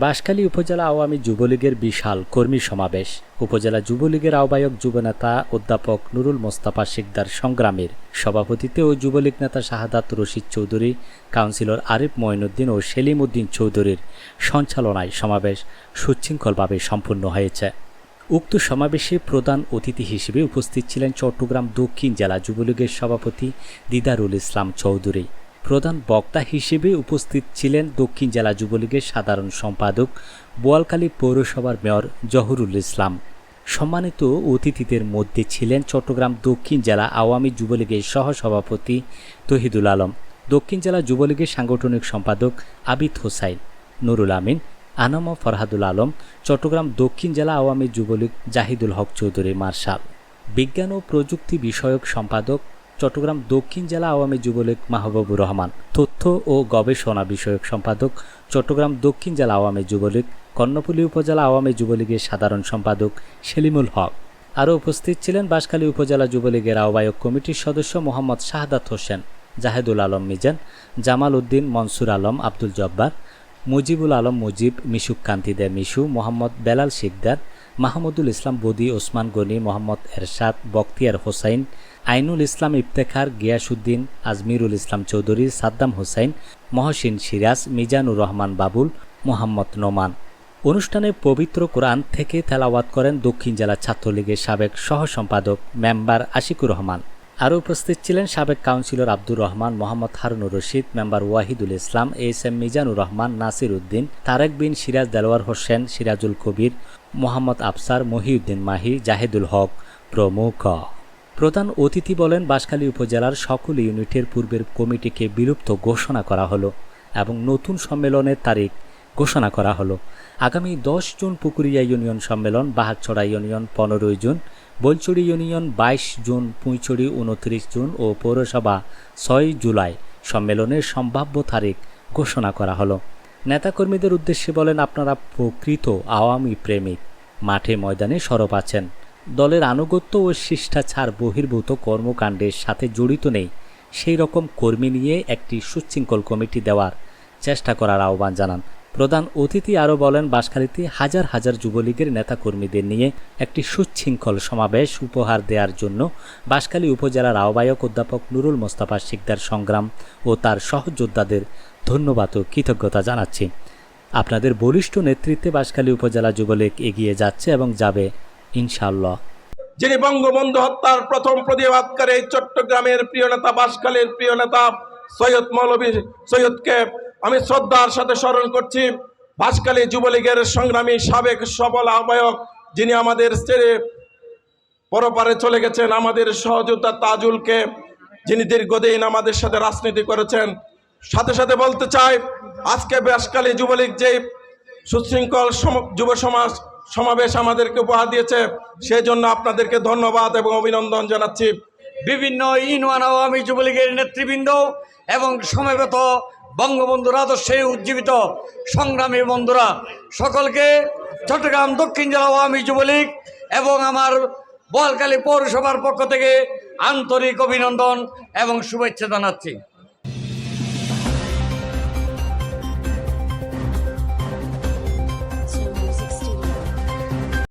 বাঁশখালী উপজেলা আওয়ামী যুবলীগের বিশাল কর্মী সমাবেশ। উপজেলা যুবলীগের আহ্বায়ক যুবনেতা অধ্যাপক নুরুল মোস্তাফা শিকদার সংগ্রামের সভাপতিত্বে ও যুবলীগ নেতা শাহাদাত রশিদ চৌধুরী, কাউন্সিলর আরিফ মঈনুদ্দিন ও সেলিম উদ্দিন চৌধুরীর সঞ্চালনায় সমাবেশ সুশৃঙ্খলভাবে সম্পন্ন হয়েছে। উক্ত সমাবেশে প্রধান অতিথি হিসেবে উপস্থিত ছিলেন চট্টগ্রাম দক্ষিণ জেলা যুবলীগের সভাপতি দিদারুল ইসলাম চৌধুরী। প্রধান বক্তা হিসেবে উপস্থিত ছিলেন দক্ষিণ জেলা যুবলীগের সাধারণ সম্পাদক, বোয়ালখালী পৌরসভার মেয়র জহরুল ইসলাম। সম্মানিত অতিথিদের মধ্যে ছিলেন চট্টগ্রাম দক্ষিণ জেলা আওয়ামী যুবলীগের সহসভাপতি তহিদুল আলম, দক্ষিণ জেলা যুবলীগের সাংগঠনিক সম্পাদক আবিদ হোসাইন, নুরুল আমিন, আনাম ফরহাদুল আলম, চট্টগ্রাম দক্ষিণ জেলা আওয়ামী যুবলীগ জাহিদুল হক চৌধুরী মার্শাল। বিজ্ঞান ও প্রযুক্তি বিষয়ক সম্পাদক চট্টগ্রাম দক্ষিণ জেলা আওয়ামী যুবলীগ মাহবুবুর রহমান। তথ্য ও গবেষণা বিষয়ক সম্পাদক চট্টগ্রাম দক্ষিণ জেলা আওয়ামী যুবলীগ, কর্ণফুলী উপজেলা আওয়ামী যুবলীগের সাধারণ সম্পাদক সেলিমুল হক। আরও উপস্থিত ছিলেন বাঁশখালী উপজেলা যুবলীগের আহ্বায়ক কমিটির সদস্য মোহাম্মদ শাহাদাত হোসেন, জাহেদুল আলম মিজান, জামাল উদ্দিন মনসুর আলম আব্দুল জব্বার, মুজিবুল আলম মুজিব, মিশুক কান্তি দে মিশু, মোহাম্মদ বেলাল শিকদার মাহমুদুল ইসলাম বদি, ওসমান গনি, মোহাম্মদ এরশাদ, বখতিয়ার হোসাইন, আইনুল ইসলাম ইফতেখার গিয়াসুদ্দিন আজমিরুল ইসলাম চৌধুরী, সাদ্দাম হোসাইন, মহসিন সিরাজ, মিজানুর রহমান বাবুল, মোহাম্মদ নোমান। অনুষ্ঠানে পবিত্র কোরআন থেকে তেলাওয়াত করেন দক্ষিণ জেলা ছাত্রলীগের সাবেক সহসম্পাদক মেম্বার আশিকুর রহমান। আরও উপস্থিত ছিলেন সাবেক councillor Abdur Rahman, Mohammad Harunur Rashid, member Wahidul Islam, S M Mizanur Rahman, Nasir Uddin, Tarek Bin Siraj Delwar Hossain, Sirajul Kabir, Mohammad Afsar Mohiuddin Mahi, Jahedul Haque প্রমুখ। প্রধান অতিথি বলেন, বাঁশখালী উপজেলার সকল ইউনিটের পূর্বের কমিটিকে বিলুপ্ত ঘোষণা করা হলো এবং নতুন সম্মেলনের তারিখ ঘোষণা করা হলো। আগামী দশ জুন পুকুরিয়া ইউনিয়ন সম্মেলন বাহাগছড়া ইউনিয়ন পনেরোই জুন বলচুরি ইউনিয়ন বাইশ জুন পুঁইচুরি উনত্রিশ জুন ও পৌরসভা ছয় জুলাই সম্মেলনের সম্ভাব্য তারিখ ঘোষণা করা হলো। নেতাকর্মীদের উদ্দেশ্যে বলেন, আপনারা প্রকৃত আওয়ামী প্রেমিক। মাঠে ময়দানে সরব আছেন। দলের আনুগত্য ও শিষ্টাচার বহির্ভূত কর্মকাণ্ডের সাথে জড়িত নেই। সেই রকম কর্মী নিয়ে একটি সুশৃঙ্খল কমিটি দেওয়ার চেষ্টা করার আহ্বান জানান। প্রধান অতিথি আরও বলেন, বাঁশখালীতে হাজার হাজার যুবলীগের নেতাকর্মীদের নিয়ে একটি সুশৃঙ্খল সমাবেশ উপহার দেওয়ার জন্য বাঁশখালী উপজেলার আহ্বায়ক অধ্যাপক নুরুল মোস্তাফা শিকদার সংগ্রাম ও তার সহযোদ্ধাদের ধন্যবাদ ও কৃতজ্ঞতা জানাচ্ছি। আপনাদের বলিষ্ঠ নেতৃত্বে বাঁশখালী উপজেলা যুবলীগ এগিয়ে যাচ্ছে এবং যাবে, ইনশাআল্লাহ। যিনি বঙ্গবন্ধু হত্যার প্রথম প্রতিবাদকারী চট্টগ্রামের প্রিয় নেতা বাসকালের প্রিয় নেতা সৈয়দ মৌলভী সৈয়দকে আমি শ্রদ্ধার সাথে স্মরণ করছি ভাসকালী যুবলীগের সংগ্রামী সাবেক সবল আহ্বায়ক যিনি আমাদের ছেড়ে পরপারে চলে গেছেন, আমাদের সহযোদ্ধা তাজুলকে, যিনি দীর্ঘদিন আমাদের সাথে রাজনীতি করেছেন। সাথে সাথে বলতে চাই, আজকে বাসকালী যুবলীগ যে সুশৃঙ্খল যুব সমাজ সমাবেশ আমাদেরকে উপহার দিয়েছে, সেই জন্য আপনাদেরকে ধন্যবাদ এবং অভিনন্দন জানাচ্ছি। বিভিন্ন ইউনিয়ন আওয়ামী যুবলীগের নেতৃবৃন্দ এবং সমবেত বঙ্গবন্ধুর আদর্শে উজ্জীবিত সংগ্রামী বন্ধুরা, সকলকে চট্টগ্রাম দক্ষিণ জেলা আওয়ামী যুবলীগ এবং আমার বোয়ালকালী পৌরসভার পক্ষ থেকে আন্তরিক অভিনন্দন এবং শুভেচ্ছা জানাচ্ছি।